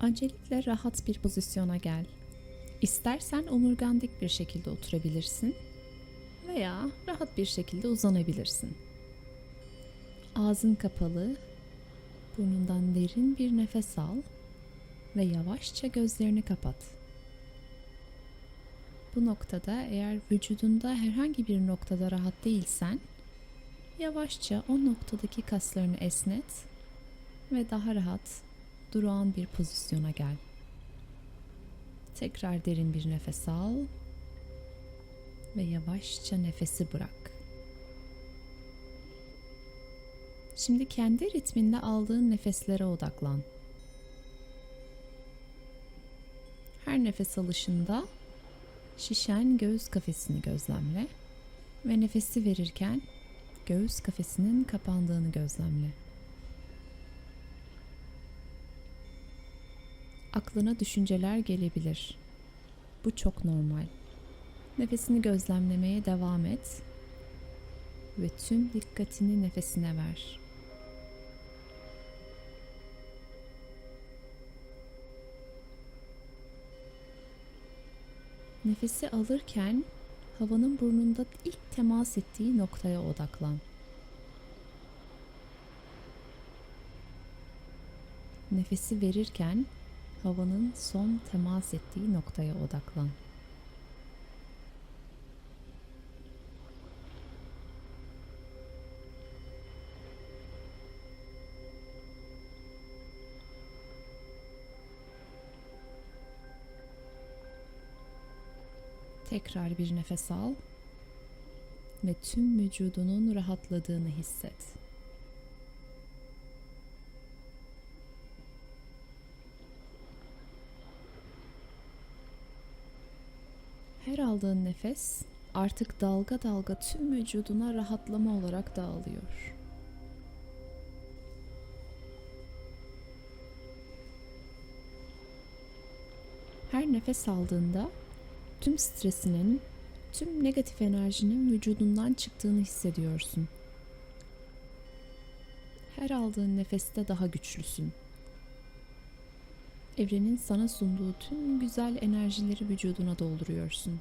Öncelikle rahat bir pozisyona gel. İstersen omurgan dik bir şekilde oturabilirsin veya rahat bir şekilde uzanabilirsin. Ağzın kapalı, burnundan derin bir nefes al ve yavaşça gözlerini kapat. Bu noktada eğer vücudunda herhangi bir noktada rahat değilsen, yavaşça o noktadaki kaslarını esnet ve daha rahat durağan bir pozisyona gel. Tekrar derin bir nefes al ve yavaşça nefesi bırak. Şimdi kendi ritminde aldığın nefeslere odaklan. Her nefes alışında şişen göğüs kafesini gözlemle ve nefesi verirken göğüs kafesinin kapandığını gözlemle. Aklına düşünceler gelebilir. Bu çok normal. Nefesini gözlemlemeye devam et ve tüm dikkatini nefesine ver. Nefesi alırken havanın burnunda ilk temas ettiği noktaya odaklan. Nefesi verirken havanın son temas ettiği noktaya odaklan. Tekrar bir nefes al ve tüm vücudunun rahatladığını hisset. Her aldığın nefes artık dalga dalga tüm vücuduna rahatlama olarak dağılıyor. Her nefes aldığında tüm stresinin, tüm negatif enerjinin vücudundan çıktığını hissediyorsun. Her aldığın nefeste daha güçlüsün. Evrenin sana sunduğu tüm güzel enerjileri vücuduna dolduruyorsun.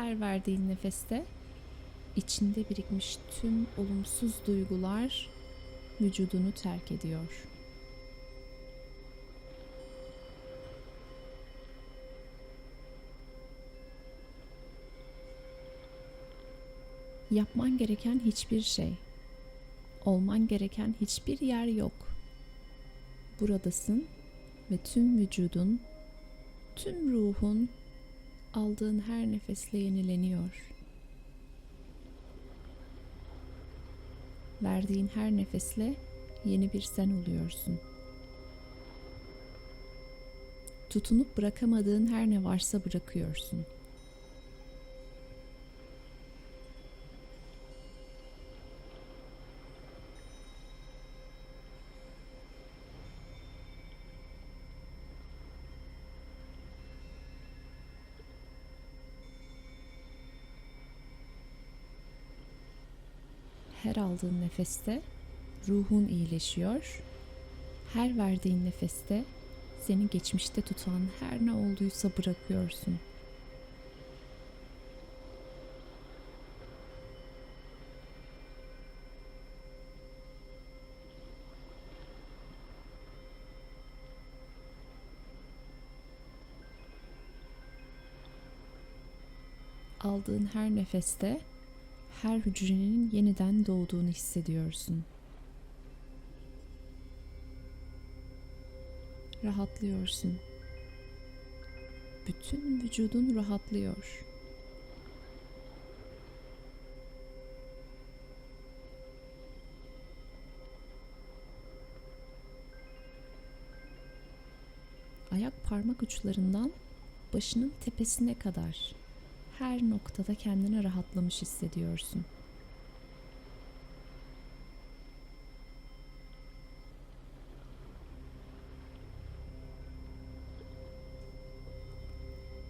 Her verdiğin nefeste içinde birikmiş tüm olumsuz duygular vücudunu terk ediyor. Yapman gereken hiçbir şey, olman gereken hiçbir yer yok. Buradasın ve tüm vücudun, tüm ruhun aldığın her nefesle yenileniyor. Verdiğin her nefesle yeni bir sen oluyorsun. Tutunup bırakamadığın her ne varsa bırakıyorsun.'' Her aldığın nefeste ruhun iyileşiyor. Her verdiğin nefeste seni geçmişte tutan her ne olduysa bırakıyorsun. Aldığın her nefeste her hücrenin yeniden doğduğunu hissediyorsun. Rahatlıyorsun. Bütün vücudun rahatlıyor. Ayak parmak uçlarından başının tepesine kadar her noktada kendini rahatlamış hissediyorsun.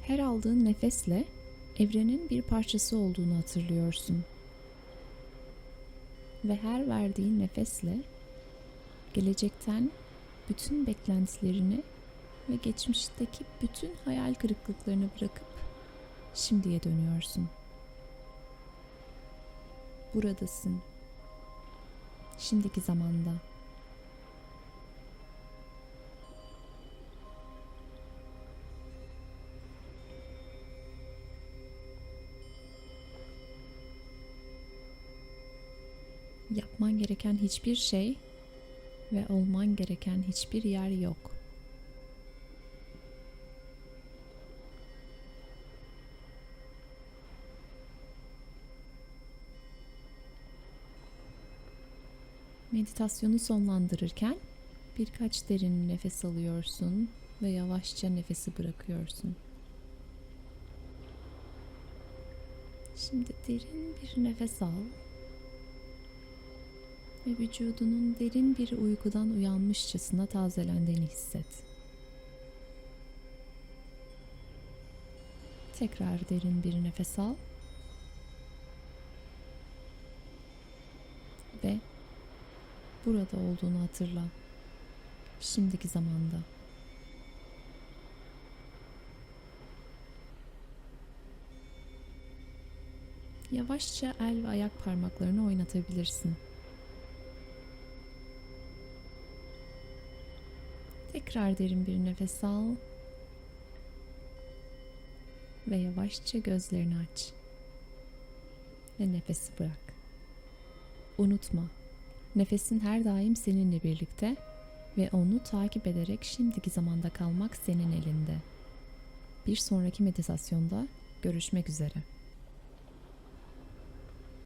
Her aldığın nefesle evrenin bir parçası olduğunu hatırlıyorsun. Ve her verdiğin nefesle gelecekten bütün beklentilerini ve geçmişteki bütün hayal kırıklıklarını bırakıp şimdiye dönüyorsun. Buradasın. Şimdiki zamanda. Yapman gereken hiçbir şey ve olman gereken hiçbir yer yok. Meditasyonu sonlandırırken birkaç derin nefes alıyorsun ve yavaşça nefesi bırakıyorsun. Şimdi derin bir nefes al ve vücudunun derin bir uykudan uyanmışçasına tazelendiğini hisset. Tekrar derin bir nefes al burada olduğunu hatırla. Şimdiki zamanda. Yavaşça el ve ayak parmaklarını oynatabilirsin. Tekrar derin bir nefes al ve yavaşça gözlerini aç ve nefesi bırak. Unutma, nefesin her daim seninle birlikte ve onu takip ederek şimdiki zamanda kalmak senin elinde. Bir sonraki meditasyonda görüşmek üzere.